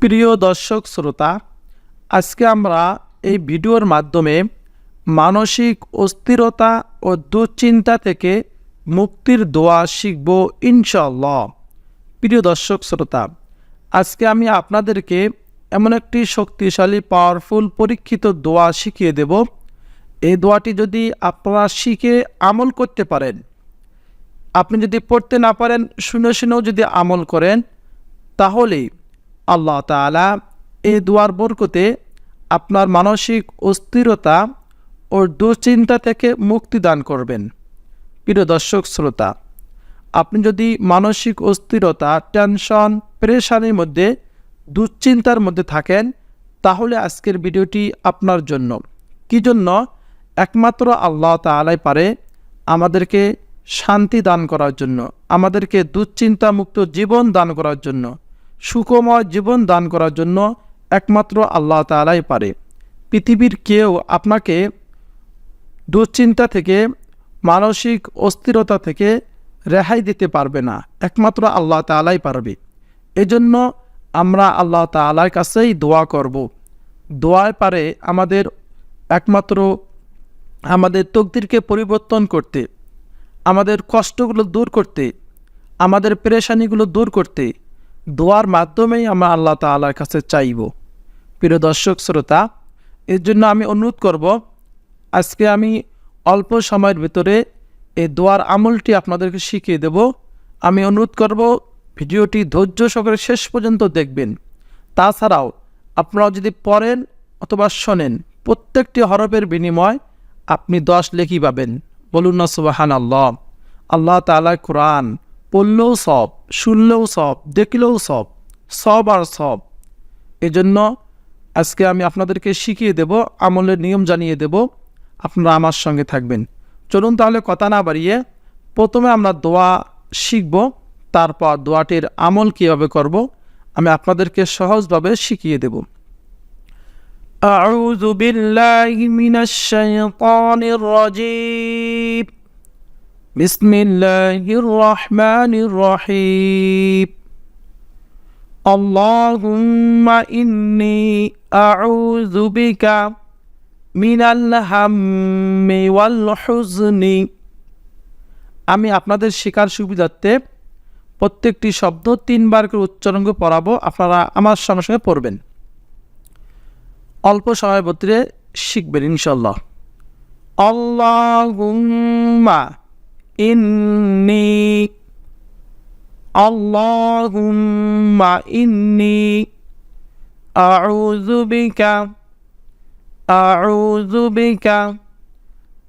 প্রিয় দর্শক শ্রোতা, আজকে আমরা এই ভিডিওর মাধ্যমে মানসিক অস্থিরতা ও দুশ্চিন্তা থেকে মুক্তির দোয়া শিখব ইনশাল্লাহ প্রিয় দর্শক শ্রোতা, আজকে আমি আপনাদেরকে এমন একটি শক্তিশালী পাওয়ারফুল পরীক্ষিত দোয়া শিখিয়ে দেব। এই দোয়াটি যদি আপনারা শিখে আমল করতে পারেন, আপনি যদি পড়তে না পারেন, শুনে শুনেও যদি আমল করেন তাহলে আল্লাহ তাআলা এই দোয়ার বরকতে আপনার মানসিক অস্থিরতা ও দুশ্চিন্তা থেকে মুক্তি দান করবেন। প্রিয় দর্শক, শ্রোতা, আপনি যদি মানসিক অস্থিরতা, টেনশন, প্রেশানির মধ্যে, দুশ্চিন্তার মধ্যে থাকেন, তাহলে আজকের ভিডিওটি আপনার জন্য। কি জন্য? একমাত্র আল্লাহ তাআলাই পারে আমাদেরকে শান্তি দান করার জন্য, আমাদেরকে দুশ্চিন্তা মুক্ত জীবন দান করার জন্য। সুখময় জীবন দান করার জন্য একমাত্র আল্লাহ তাআলাই পারে। পৃথিবীর কেউ আপনাকে দুশ্চিন্তা থেকে, মানসিক অস্থিরতা থেকে রেহাই দিতে পারবে না। একমাত্র আল্লাহ তাআলাই পারবে। এজন্য আমরা আল্লাহ তাআলার কাছেই দোয়া করব। দোয়ায় পারে আমাদের একমাত্র আমাদের তকদিরকে পরিবর্তন করতে, আমাদের কষ্টগুলো দূর করতে, আমাদের পেরেশানিগুলো দূর করতে দোয়ার মাধ্যমেই আমরা আল্লাহ তাআলার কাছে চাইব। প্রিয় দর্শক, শ্রোতা, এর জন্য আমি অনুরোধ করব, আজকে আমি অল্প সময়ের ভিতরে এই দোয়ার আমলটি আপনাদেরকে শিখিয়ে দেব। আমি অনুরোধ করব, ভিডিওটি ধৈর্য সহকারে শেষ পর্যন্ত দেখবেন। তাছাড়াও আপনারা যদি পড়েন অথবা শোনেন, প্রত্যেকটি হরফের বিনিময় আপনি দশ লেখি পাবেন। বলুন না সুবাহান আল্লাহ আল্লাহ তালা কোরআন, পড়লেও সব। শুনলেও সব দেখলেও সব সব আর সব এজন্য আজকে আমি আপনাদেরকে শিখিয়ে দেব আমলের নিয়ম জানিয়ে দেব আপনারা আমার সঙ্গে থাকবেন চলুন তাহলে কথা না বাড়িয়ে প্রথমে আমরা দোয়া শিখব তারপর দোয়াটির আমল কীভাবে করব আমি আপনাদেরকে সহজভাবে শিখিয়ে দেব أعوذ بالله من الشيطان الرجيم بسم الله الرحمن الرحيم اللهم إني أعوذ بك من الهم والحزن আমি আপনাদের শেখার সুবিধার্থে প্রত্যেকটি শব্দ তিনবার করে উচ্চারণ করে পড়াবো আপনারা আমার সঙ্গে সঙ্গে পড়বেন অল্প সময়ের ভিতরে শিখবেন ইনশাল্লাহ আল্লাহুম্মা ইন্নি আল্লাহুম্মা ইন্নি আউযু বিকা আউযু বিকা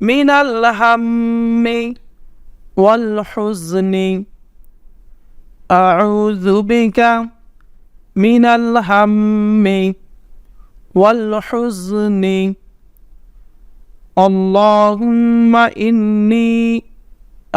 মিনাল হাম্মি ওয়াল হুজনি আউযু বিকা মিনাল হাম্মি والحزن اللهم إني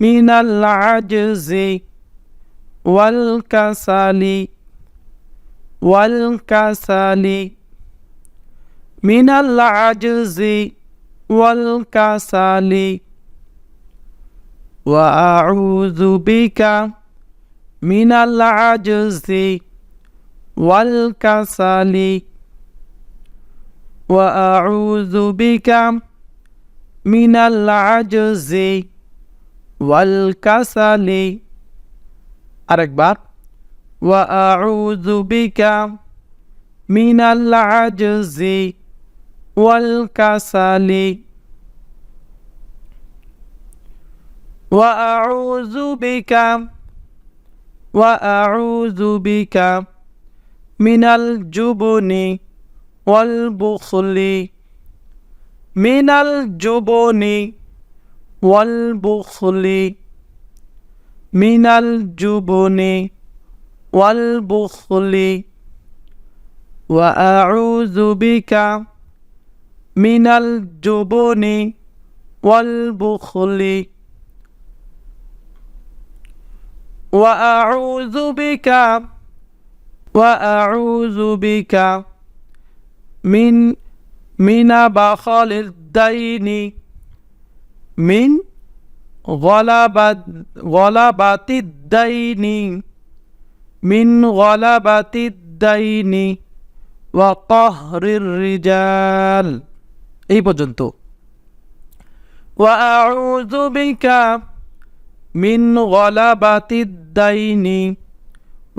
من العجز والكسل والكسل. من العجز والكسل. وأعوذ بك من العجز والكسل. وأعوذ بك من العجز والكسل أركبر وأعوذ بك من العجز والكسل وأعوذ بك وأعوذ بك من الجبن والبخل من الجبن والبخل من الجبن والبخل وأعوذ بك من الجبن والبخل وأعوذ بك وأعوذ بك من من بخل الدين من غلبة غلبة الدين من غلبة الدين وقهر الرجال এই পর্যন্ত وأعوذ بك من غلبة الدين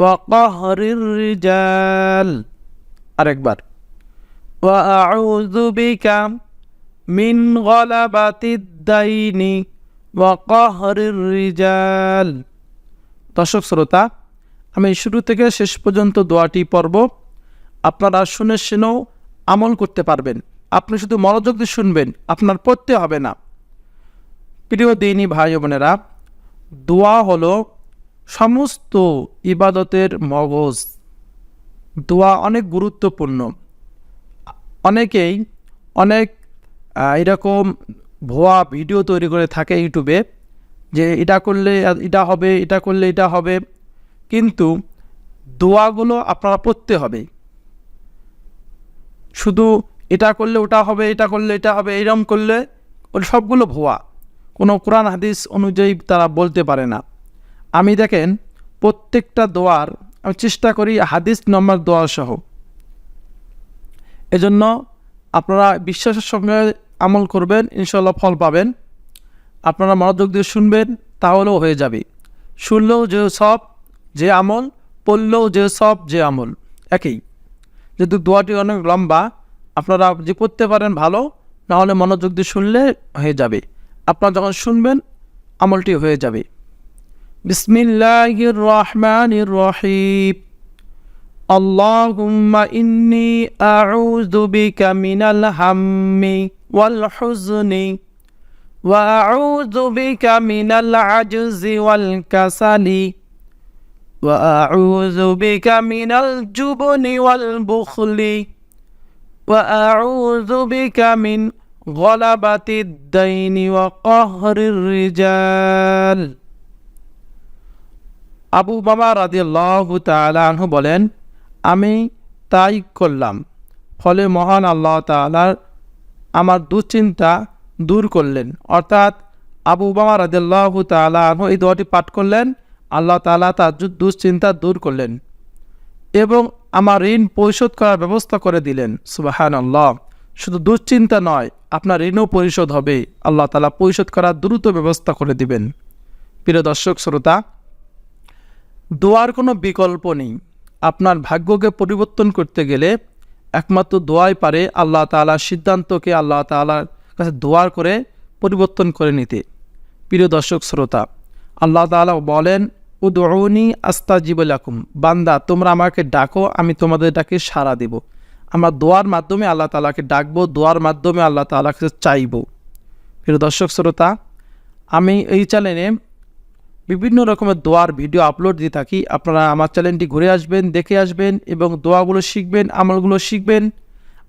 وقهر الرجال আরেকবার وأعوذ بك من غلبة الدين দাইনি রিজাল দর্শক শ্রোতা, আমি শুরু থেকে শেষ পর্যন্ত দোয়াটি পর্ব আপনারা শুনে শুনেও আমল করতে পারবেন। আপনি শুধু মনোযোগ দিয়ে শুনবেন, আপনার পড়তে হবে না। প্রিয় দিনই ভাই বোনেরা, দোয়া হল সমস্ত ইবাদতের মগজ। দোয়া অনেক গুরুত্বপূর্ণ। অনেকেই অনেক এরকম ভুয়া ভিডিও তৈরি করে থাকে ইউটিউবে যে এটা করলে, এটা হবে, এটা করলে এটা হবে। কিন্তু দোয়াগুলো আপনারা পড়তে হবে। শুধু এটা করলে ওটা হবে, এটা করলে এটা হবে, এরম করলে সবগুলো ভুয়া। কোনো কোরআন, হাদিস অনুযায়ী তারা বলতে পারে না। আমি দেখেন, প্রত্যেকটা দোয়ার আমি চেষ্টা করি হাদিস নম্বর দোয়া সহ এজন্য আপনারা বিশ্বাসের সঙ্গে আমল করবেন ইনশাল্লাহ ফল পাবেন আপনারা মনোযোগ দিয়ে শুনবেন তাহলেও হয়ে যাবে শুনলেও যে সব যে আমল পড়লেও যে সব যে আমল একই যেহেতু দোয়াটি অনেক লম্বা আপনারা যে করতে পারেন ভালো নাহলে মনোযোগ দিয়ে শুনলে হয়ে যাবে আপনারা যখন শুনবেন আমলটি হয়ে যাবে বিসমিল্লাহির রহমানির রহিম اللهم إني أعوذ بك من الهم والحزن وأعوذ بك من العجز والكسل وأعوذ بك من الجبن والبخل وأعوذ بك من غلبة الدين وقهر الرجال আবু বাবা রাদিয়াল্লাহু তাআলা আনহু বলেন আমি তাই করলাম ফলে মহান আল্লাহ তাআলার আমার দুশ্চিন্তা দূর করলেন। অর্থাৎ আবু রাদিয়াল্লাহু তাআলা আনহু এই দোয়াটি পাঠ করলেন। আল্লাহ তালা তার দুশ্চিন্তা দূর করলেন এবং আমার ঋণ পরিশোধ করার ব্যবস্থা করে দিলেন। সুবাহান আল্লাহ শুধু দুশ্চিন্তা নয়, আপনার ঋণও পরিশোধ হবে। আল্লাহ তালা পরিশোধ করার দ্রুত ব্যবস্থা করে দিবেন। প্রিয় দর্শক, শ্রোতা, দোয়ার কোনো বিকল্প নেই। আপনার ভাগ্যকে পরিবর্তন করতে গেলে একমাত্র দোয়াই পারে আল্লাহ তাআলার সিদ্ধান্তকে আল্লাহ তাআলার কাছে দোয়ার করে পরিবর্তন করে নিতে। প্রিয় দর্শক, শ্রোতা, আল্লাহ তাআলা বলেন উদৌনি আস্তা জিবলাকুম বান্দা, তোমরা আমাকে ডাকো, আমি তোমাদের ডাকে সাড়া দেব। আমরা দোয়ার মাধ্যমে আল্লাহ তালাকে ডাকবো, দোয়ার মাধ্যমে আল্লাহ তাআলার কাছে চাইব। প্রিয় দর্শক, শ্রোতা, আমি এই চ্যানেলে বিভিন্ন রকমের দোয়ার ভিডিও আপলোড দিয়ে থাকি। আপনারা আমার চ্যানেলটি ঘুরে আসবেন, দেখে আসবেন এবং দোয়াগুলো শিখবেন, আমলগুলো শিখবেন।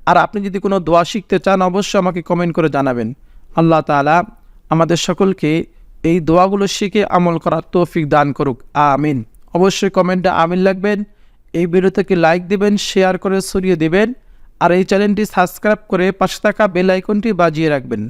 আর আপনি যদি কোনো দোয়া শিখতে চান, অবশ্যই আমাকে কমেন্ট করে জানাবেন। আল্লাহ তাআলা আমাদের সকলকে এই দোয়াগুলো শিখে আমল করার তৌফিক দান করুক। আমিন। অবশ্যই কমেন্টে আমিন লাগবেন। এই ভিডিওটাকে লাইক দেবেন শেয়ার করে ছড়িয়ে দেবেন। আর এই চ্যানেলটি সাবস্ক্রাইব করে পাশে থাকা বেল আইকনটি বাজিয়ে রাখবেন।